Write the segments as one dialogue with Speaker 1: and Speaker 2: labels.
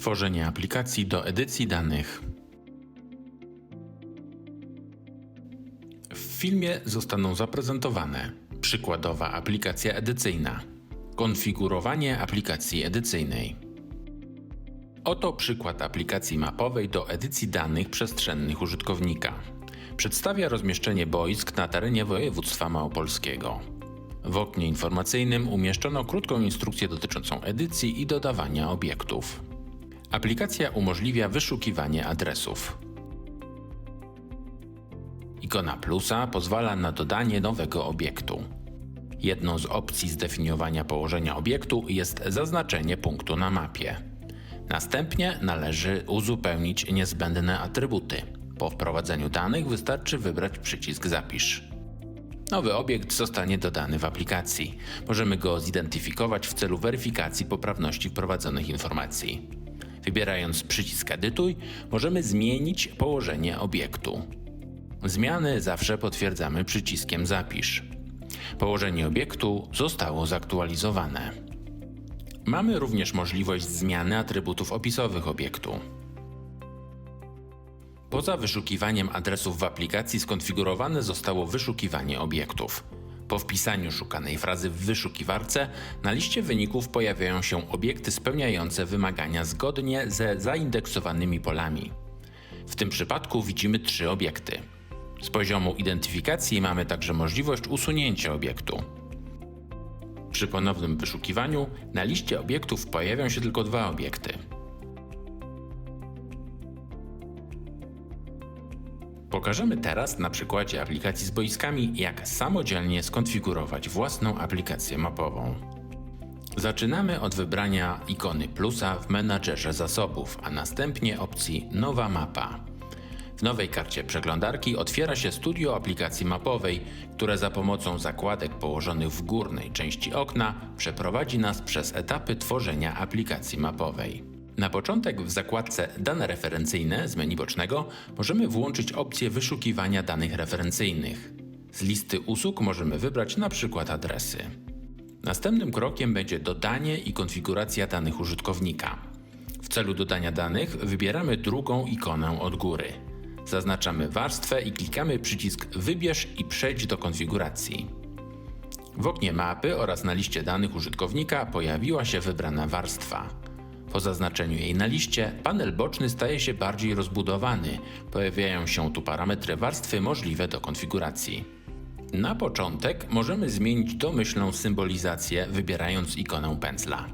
Speaker 1: Tworzenie aplikacji do edycji danych. W filmie zostaną zaprezentowane przykładowa aplikacja edycyjna, konfigurowanie aplikacji edycyjnej. Oto przykład aplikacji mapowej do edycji danych przestrzennych użytkownika. Przedstawia rozmieszczenie boisk na terenie województwa małopolskiego. W oknie informacyjnym umieszczono krótką instrukcję dotyczącą edycji i dodawania obiektów. Aplikacja umożliwia wyszukiwanie adresów. Ikona plusa pozwala na dodanie nowego obiektu. Jedną z opcji zdefiniowania położenia obiektu jest zaznaczenie punktu na mapie. Następnie należy uzupełnić niezbędne atrybuty. Po wprowadzeniu danych wystarczy wybrać przycisk Zapisz. Nowy obiekt zostanie dodany w aplikacji. Możemy go zidentyfikować w celu weryfikacji poprawności wprowadzonych informacji. Wybierając przycisk Edytuj, możemy zmienić położenie obiektu. Zmiany zawsze potwierdzamy przyciskiem Zapisz. Położenie obiektu zostało zaktualizowane. Mamy również możliwość zmiany atrybutów opisowych obiektu. Poza wyszukiwaniem adresów w aplikacji skonfigurowane zostało wyszukiwanie obiektów. Po wpisaniu szukanej frazy w wyszukiwarce na liście wyników pojawiają się obiekty spełniające wymagania zgodnie ze zaindeksowanymi polami. W tym przypadku widzimy trzy obiekty. Z poziomu identyfikacji mamy także możliwość usunięcia obiektu. Przy ponownym wyszukiwaniu na liście obiektów pojawią się tylko dwa obiekty. Pokażemy teraz na przykładzie aplikacji z boiskami, jak samodzielnie skonfigurować własną aplikację mapową. Zaczynamy od wybrania ikony plusa w menadżerze zasobów, a następnie opcji Nowa mapa. W nowej karcie przeglądarki otwiera się studio aplikacji mapowej, które za pomocą zakładek położonych w górnej części okna przeprowadzi nas przez etapy tworzenia aplikacji mapowej. Na początek w zakładce Dane referencyjne z menu bocznego możemy włączyć opcję wyszukiwania danych referencyjnych. Z listy usług możemy wybrać przykład adresy. Następnym krokiem będzie dodanie i konfiguracja danych użytkownika. W celu dodania danych wybieramy drugą ikonę od góry. Zaznaczamy warstwę i klikamy przycisk Wybierz i przejdź do konfiguracji. W oknie mapy oraz na liście danych użytkownika pojawiła się wybrana warstwa. Po zaznaczeniu jej na liście, panel boczny staje się bardziej rozbudowany. Pojawiają się tu parametry warstwy możliwe do konfiguracji. Na początek możemy zmienić domyślną symbolizację wybierając ikonę pędzla.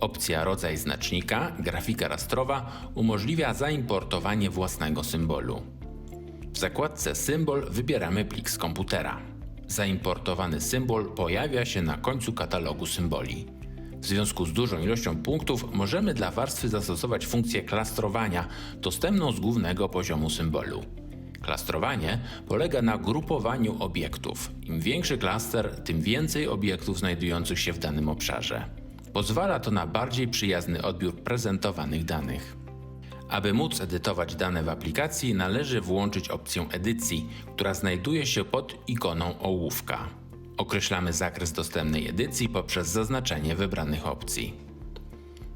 Speaker 1: Opcja rodzaj znacznika, grafika rastrowa umożliwia zaimportowanie własnego symbolu. W zakładce Symbol wybieramy plik z komputera. Zaimportowany symbol pojawia się na końcu katalogu symboli. W związku z dużą ilością punktów możemy dla warstwy zastosować funkcję klastrowania dostępną z głównego poziomu symbolu. Klastrowanie polega na grupowaniu obiektów. Im większy klaster, tym więcej obiektów znajdujących się w danym obszarze. Pozwala to na bardziej przyjazny odbiór prezentowanych danych. Aby móc edytować dane w aplikacji, należy włączyć opcję edycji, która znajduje się pod ikoną ołówka. Określamy zakres dostępnej edycji poprzez zaznaczenie wybranych opcji.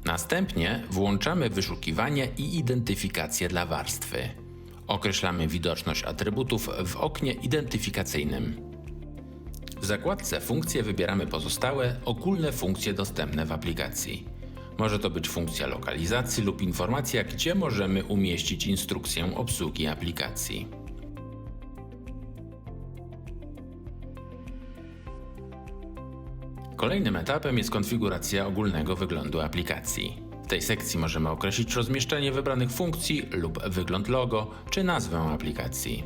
Speaker 1: Następnie włączamy wyszukiwanie i identyfikację dla warstwy. Określamy widoczność atrybutów w oknie identyfikacyjnym. W zakładce Funkcje wybieramy pozostałe ogólne funkcje dostępne w aplikacji. Może to być funkcja lokalizacji lub informacja, gdzie możemy umieścić instrukcję obsługi aplikacji. Kolejnym etapem jest konfiguracja ogólnego wyglądu aplikacji. W tej sekcji możemy określić rozmieszczenie wybranych funkcji lub wygląd logo czy nazwę aplikacji.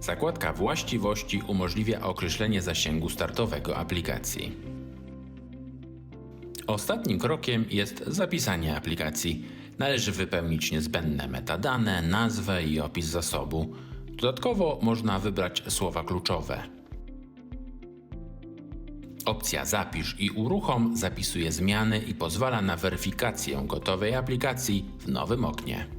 Speaker 1: Zakładka Właściwości umożliwia określenie zasięgu startowego aplikacji. Ostatnim krokiem jest zapisanie aplikacji. Należy wypełnić niezbędne metadane, nazwę i opis zasobu. Dodatkowo można wybrać słowa kluczowe. Opcja Zapisz i uruchom zapisuje zmiany i pozwala na weryfikację gotowej aplikacji w nowym oknie.